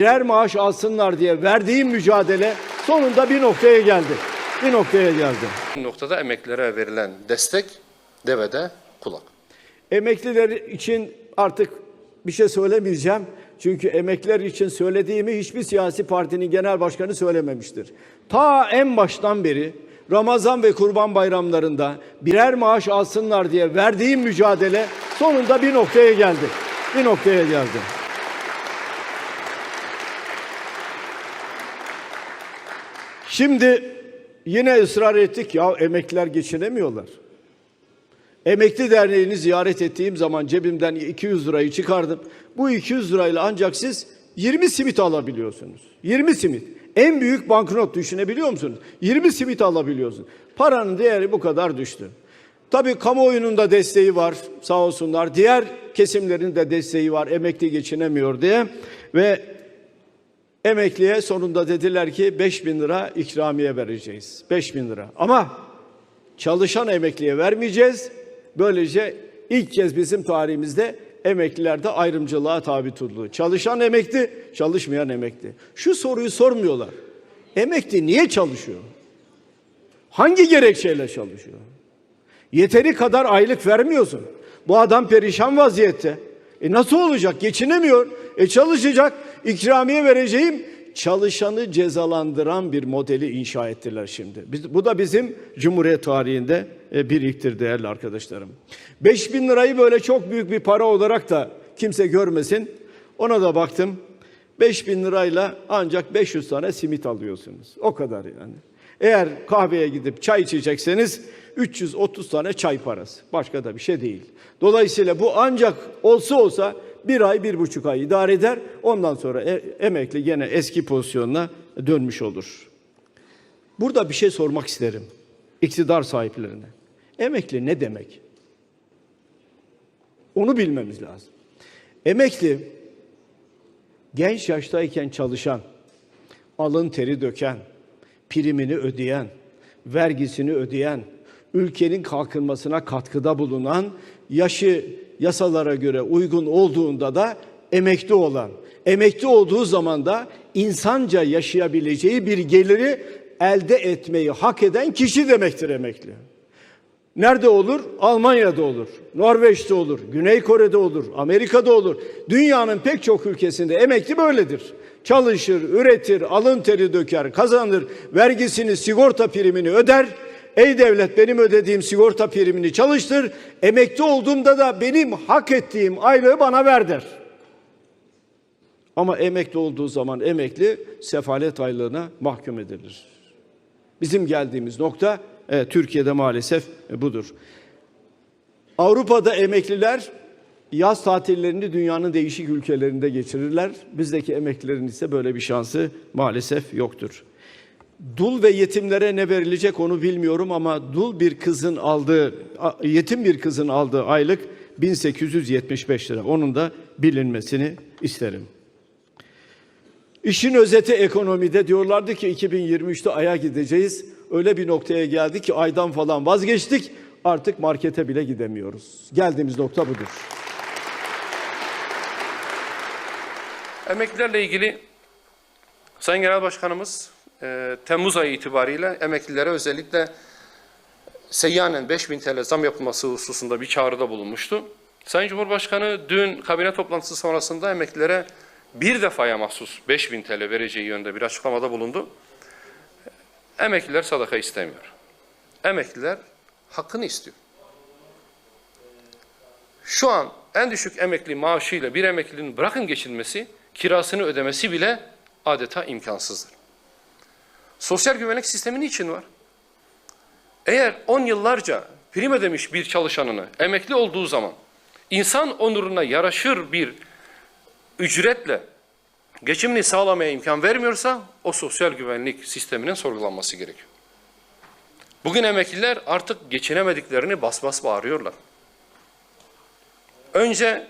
birer maaş alsınlar diye verdiğim mücadele sonunda bir noktaya geldi. Bir noktaya geldi. noktada emeklilere verilen destek devede kulak. Emekliler için artık bir şey söylemeyeceğim. Çünkü emekliler için söylediğimi hiçbir siyasi partinin genel başkanı söylememiştir. Ta en baştan beri Ramazan ve Kurban bayramlarında birer maaş alsınlar diye verdiğim mücadele sonunda bir noktaya geldi. Bir noktaya geldi. Şimdi yine ısrar ettik ya emekliler geçinemiyorlar. Emekli Derneği'ni ziyaret ettiğim zaman cebimden 200 lirayı çıkardım. Bu 200 lirayla ancak siz 20 simit alabiliyorsunuz. 20 simit. En büyük banknot düşünebiliyor musunuz? 20 simit alabiliyorsun. Paranın değeri bu kadar düştü. Tabii kamuoyunun da desteği var sağ olsunlar. Diğer kesimlerin de desteği var emekli geçinemiyor diye. Ve emekliye sonunda dediler ki 5 bin lira ikramiye vereceğiz. 5 bin lira. Ama çalışan emekliye vermeyeceğiz. Böylece ilk kez bizim tarihimizde emeklilerde ayrımcılığa tabi tutuldu. Çalışan emekli, çalışmayan emekli. Şu soruyu sormuyorlar. Emekli niye çalışıyor? Hangi gerekçeyle çalışıyor? Yeteri kadar aylık vermiyorsun. Bu adam perişan vaziyette. E nasıl olacak? Geçinemiyor. E çalışacak. İkramiye vereceğim. Çalışanı cezalandıran bir modeli inşa ettiler şimdi. Biz, bu da bizim Cumhuriyet tarihinde e, bir ilktir değerli arkadaşlarım. 5 bin lirayı böyle çok büyük bir para olarak da kimse görmesin. Ona da baktım. 5 bin lirayla ancak 500 tane simit alıyorsunuz. O kadar yani. Eğer kahveye gidip çay içecekseniz 330 tane çay parası. Başka da bir şey değil. Dolayısıyla bu ancak olsa olsa bir ay, bir buçuk ay idare eder. Ondan sonra e- emekli gene eski pozisyonuna dönmüş olur. Burada bir şey sormak isterim. İktidar sahiplerine. Emekli ne demek? Onu bilmemiz lazım. Emekli genç yaştayken çalışan, alın teri döken, primini ödeyen, vergisini ödeyen, ülkenin kalkınmasına katkıda bulunan, yaşı yasalara göre uygun olduğunda da emekli olan, emekli olduğu zaman da insanca yaşayabileceği bir geliri elde etmeyi hak eden kişi demektir emekli. Nerede olur? Almanya'da olur, Norveç'te olur, Güney Kore'de olur, Amerika'da olur. Dünyanın pek çok ülkesinde emekli böyledir. Çalışır, üretir, alın teri döker, kazanır, vergisini, sigorta primini öder. Ey devlet benim ödediğim sigorta primini çalıştır. Emekli olduğumda da benim hak ettiğim aylığı bana ver der. Ama emekli olduğu zaman emekli sefalet aylığına mahkum edilir. Bizim geldiğimiz nokta e, Türkiye'de maalesef e, budur. Avrupa'da emekliler yaz tatillerini dünyanın değişik ülkelerinde geçirirler. Bizdeki emeklilerin ise böyle bir şansı maalesef yoktur. Dul ve yetimlere ne verilecek onu bilmiyorum ama dul bir kızın aldığı, yetim bir kızın aldığı aylık 1875 lira. Onun da bilinmesini isterim. İşin özeti ekonomide diyorlardı ki 2023'te aya gideceğiz. Öyle bir noktaya geldik ki aydan falan vazgeçtik. Artık markete bile gidemiyoruz. Geldiğimiz nokta budur. Emeklilerle ilgili Sayın Genel Başkanımız e, Temmuz ayı itibariyle emeklilere özellikle seyyanen 5000 TL zam yapılması hususunda bir çağrıda bulunmuştu. Sayın Cumhurbaşkanı dün kabine toplantısı sonrasında emeklilere bir defaya mahsus 5000 TL vereceği yönde bir açıklamada bulundu. Emekliler sadaka istemiyor. Emekliler hakkını istiyor. Şu an en düşük emekli maaşıyla bir emeklinin bırakın geçinmesi, kirasını ödemesi bile adeta imkansızdır. Sosyal güvenlik sistemi niçin var? Eğer 10 yıllarca prim ödemiş bir çalışanını emekli olduğu zaman insan onuruna yaraşır bir ücretle geçimini sağlamaya imkan vermiyorsa o sosyal güvenlik sisteminin sorgulanması gerekiyor. Bugün emekliler artık geçinemediklerini bas bas bağırıyorlar. Önce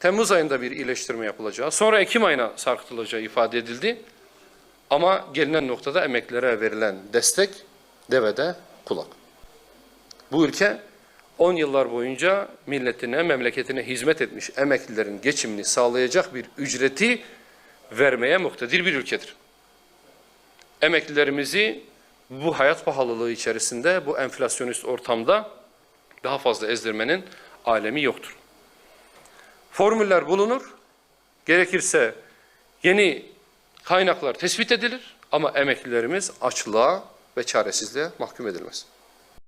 Temmuz ayında bir iyileştirme yapılacağı, sonra Ekim ayına sarkıtılacağı ifade edildi. Ama gelinen noktada emeklilere verilen destek devede kulak. Bu ülke 10 yıllar boyunca milletine, memleketine hizmet etmiş emeklilerin geçimini sağlayacak bir ücreti vermeye muktedir bir ülkedir. Emeklilerimizi bu hayat pahalılığı içerisinde, bu enflasyonist ortamda daha fazla ezdirmenin alemi yoktur. Formüller bulunur, gerekirse yeni kaynaklar tespit edilir ama emeklilerimiz açlığa ve çaresizliğe mahkum edilmez.